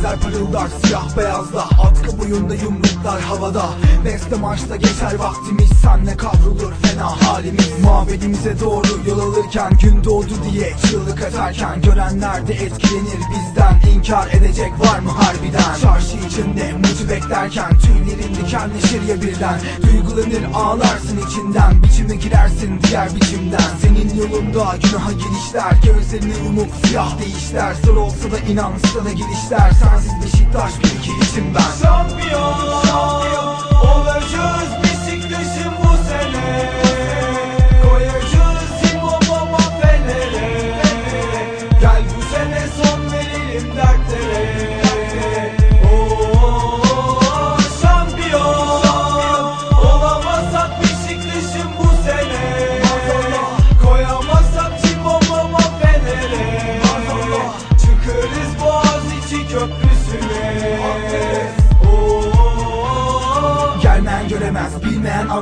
Gözler parıldar siyah beyazda. Atkı boyunda yumruklar havada. Beste maçta geçer vaktimiz. Senle kavrulur fena halimiz. Mabedimize doğru yol alırken Gün doğdu diye çığlık atarken Görenler de etkilenir bizden. İnkar edecek var mı harbiden? Çarşı içinde mutu beklerken Tüylerin dikenleşir ya birden. Duygulanır ağlarsın içinden. Biçime girersin diğer biçimden. Senin yolunda günaha girişler. Gözlerini yumup siyah değişler Zor olsa da inan stada girişler Sensiz Beşiktaş iki içim ben. Şampiyon olacağız Beşiktaş'ın bu sene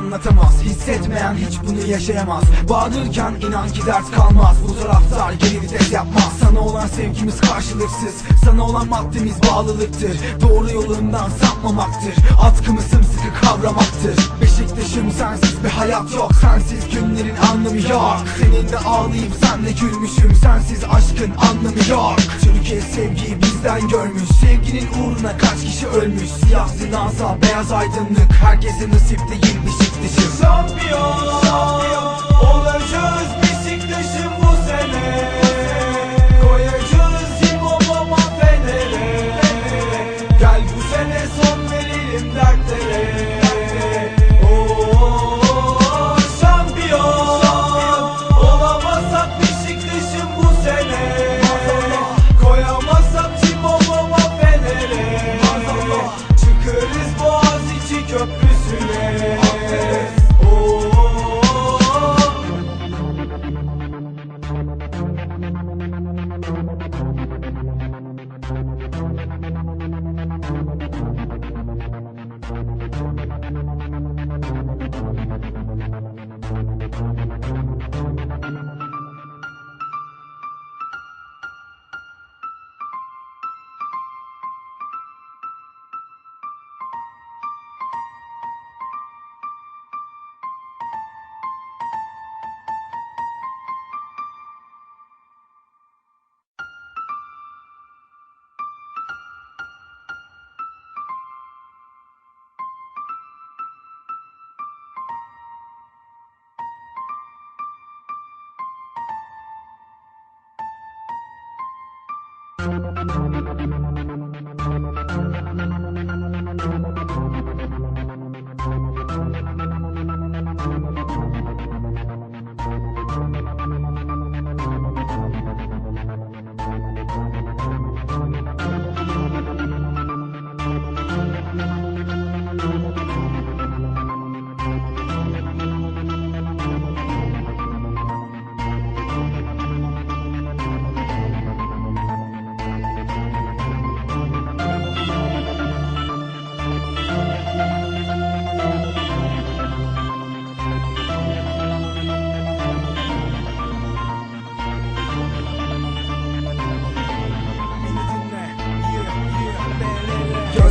anlatamaz. Hissetmeyen hiç bunu yaşayamaz. Bağırırken inan ki dert kalmaz. Bu taraftar geri vites yapmaz. Sana olan sevgimiz karşılıksız. Sana olan maddemiz bağlılıktır. Doğru yolundan sapmamaktır. Atkımı sımsıkı kavramaktır. Beşiktaş'ım sensiz bir hayat yok. Sensiz günlerin anlamı yok. Seninle ağlayıp senle gülmüşüm. Sensiz aşkın anlamı yok. Türkiye sevgiyi bizden görmüş. Sevginin uğruna kaç kişi ölmüş? Siyah zinansa beyaz aydınlık. Herkese nasip değil Boğaziçi Köprüsü'ne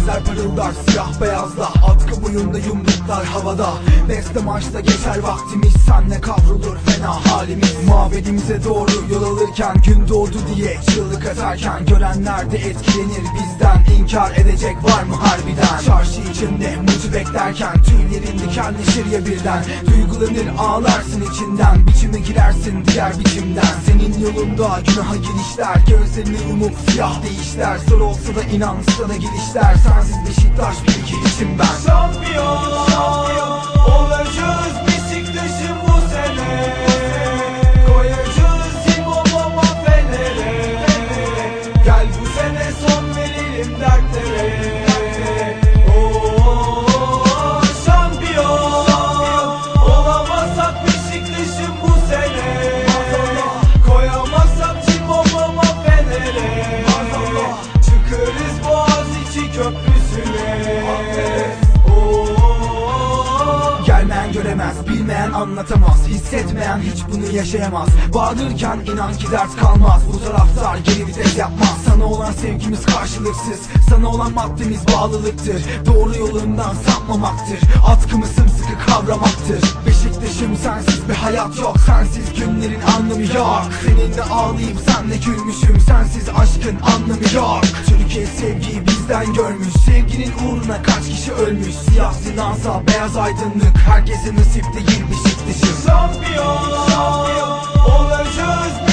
Gözler parıldar siyah beyazda Atkı boyunda yumruklar havada. Beste maçta geçer vaktimiz Senle kavrulur fena halimiz. Mabedimize doğru yol alırken Gün doğdu diye çığlık atarken Görenler de etkilenir bizden İnkar edecek var mı harbiden? Çarşı içinde mutu beklerken Tüylerin dikenleşir ya birden. Duygulanır ağlarsın içinden. Biçime girersin diğer biçimden. Senin yolunda günaha girişler. Gözlerini umup siyah değişler Zor olsa da inan sana girişler. Sensiz Beşiktaş bir iki içim ben. Şampiyon Olacağız Beşiktaş'ın bu sene. Koyacağız İmamama Fener'e. Gel bu sene son verelim dertlere. Göremez, bilmeyen anlatamaz Hissetmeyen hiç bunu yaşayamaz. Bağırırken inan ki dert kalmaz. Bu taraftar geri vites yapmaz Sana olan sevgimiz karşılıksız. Sana olan maddemiz bağlılıktır. Doğru yolundan sapmamaktır. Atkımı sımsıkı kavramaktır. Beşiktaş'ım sensiz bir hayat yok. Sensiz günlerin anlamı yok. Seninle ağlayıp senle gülmüşüm. Sensiz aşkın anlamı yok. Türkiye sevgiyi bizden görmüş. Sevginin uğruna kaç kişi ölmüş? Siyah zinansa beyaz aydınlık. Herkese nasip değil Beşiktaş'ım Şampiyon. Olacağız